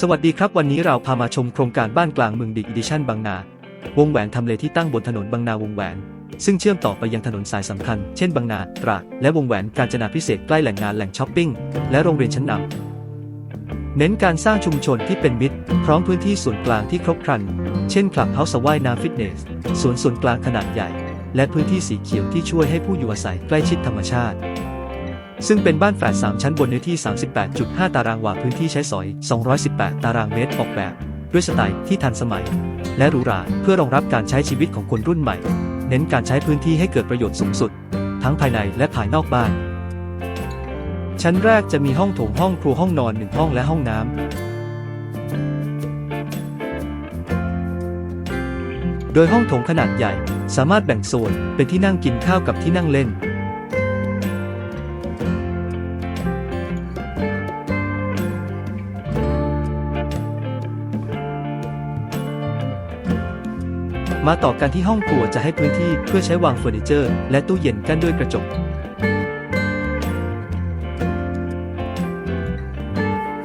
สวัสดีครับวันนี้เราพามาชมโครงการบ้านกลางเมืองดิอีดิชั่นบางนา วงแหวนทำเลที่ตั้งบนถนนบางนาวงแหวน ซึ่งเชื่อมต่อไปยังถนนสายสำคัญ เช่นบางนาตราดและวงแหวนกาญจนาพิเศษใกล้แหล่งงานแหล่งช้อปปิ้ง และโรงเรียนชั้นนำเน้นการสร้างชุมชนที่เป็นมิตร พร้อมพื้นที่ส่วนกลางที่ครบครัน เช่นคลับเฮาส์ว่ายน้ำฟิตเนสสวนส่วนกลางขนาดใหญ่ และพื้นที่สีเขียวที่ช่วยให้ผู้อยู่อาศัยใกล้ชิดธรรมชาติ ซึ่งเป็นบ้านแฝด3ชั้นบนเนื้อที่ 38.5 ตารางวาพื้นที่ใช้สอย 218 ตารางเมตรออกแบบ ด้วยสไตล์ที่ทันสมัย และหรูหราเพื่อรองรับการใช้ชีวิตของคนรุ่นใหม่ เน้นการใช้พื้นที่ให้เกิดประโยชน์สูงสุด ทั้งภายในและภายนอกบ้าน ชั้นแรกจะมีห้องโถงห้องครัวห้องนอนหนึ่งห้องและห้องน้ำโดยห้องโถงขนาดใหญ่ สามารถแบ่งโซนเป็นที่นั่งกินข้าวกับที่นั่งเล่น มาต่อกันที่ห้องครัวจะให้พื้นที่เพื่อใช้วางเฟอร์นิเจอร์ และตู้เย็นกั้นด้วยกระจก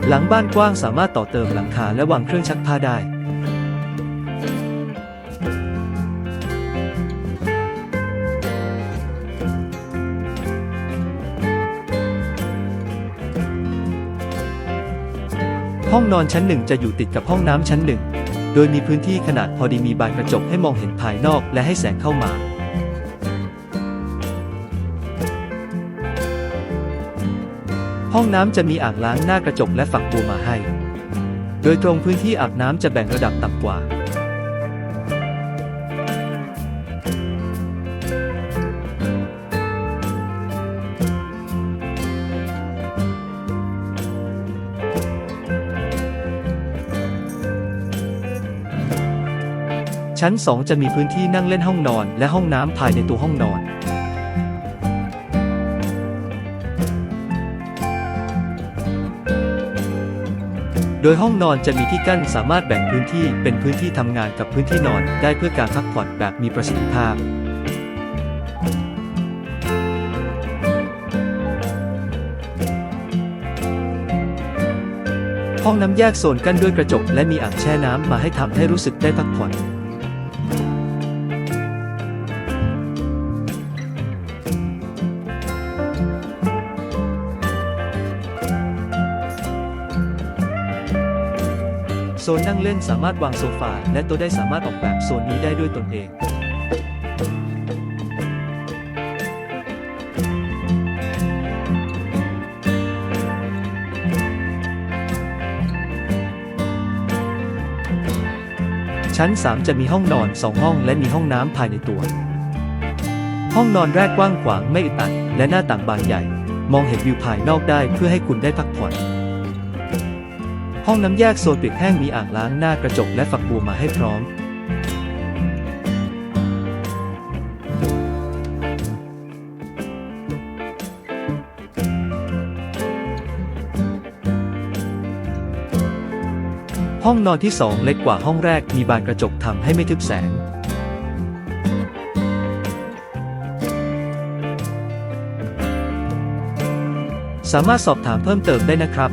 หลังบ้านกว้างสามารถต่อเติมหลังคาและวางเครื่องชักผ้าได้ ห้องนอนชั้นหนึ่งจะอยู่ติดกับห้องน้ำชั้นหนึ่ง โดยมีพื้นที่ขนาดพอดีมีบานกระจกให้มองเห็นภายนอกและให้แสงเข้ามา ห้องน้ำจะมีอ่างล้างหน้ากระจกและฝักบัวมาให้ โดยตรงพื้นที่อาบน้ำจะแบ่งระดับต่ำกว่า ชั้น 2 จะมีพื้นที่นั่งเล่นห้องนอน และห้องน้ำภายในตัวห้องนอน โดยห้องนอนจะมีที่กั้นสามารถแบ่งพื้นที่เป็นพื้นที่ทำงานกับพื้นที่นอนได้เพื่อการพักผ่อนแบบมีประสิทธิภาพห้องน้ำแยกโซนกั้นด้วยกระจกและมีอ่างแช่น้ำมาให้ทำให้รู้สึกได้พักผ่อน โซนนั่งเล่นสามารถวางโซฟาและโต๊ะได้สามารถออกแบบโซนนี้ได้ด้วยตนเองชั้น 3 จะมีห้องนอน 2 ห้อง และมีห้องน้ำภายในตัว ห้องนอนแรกกว้างขวางไม่อึดอัด และหน้าต่างบานใหญ่ มองเห็นวิวภายนอกได้เพื่อให้คุณได้พักผ่อน ห้องน้ำแยกโซนเปียกแห้งมีอ่างล้างหน้ากระจกและฝักบัวมาให้พร้อม ห้องนอนที่สองเล็กกว่าห้องแรกมีบานกระจกทำให้ไม่ทึบแสง สามารถสอบถามเพิ่มเติมได้นะครับ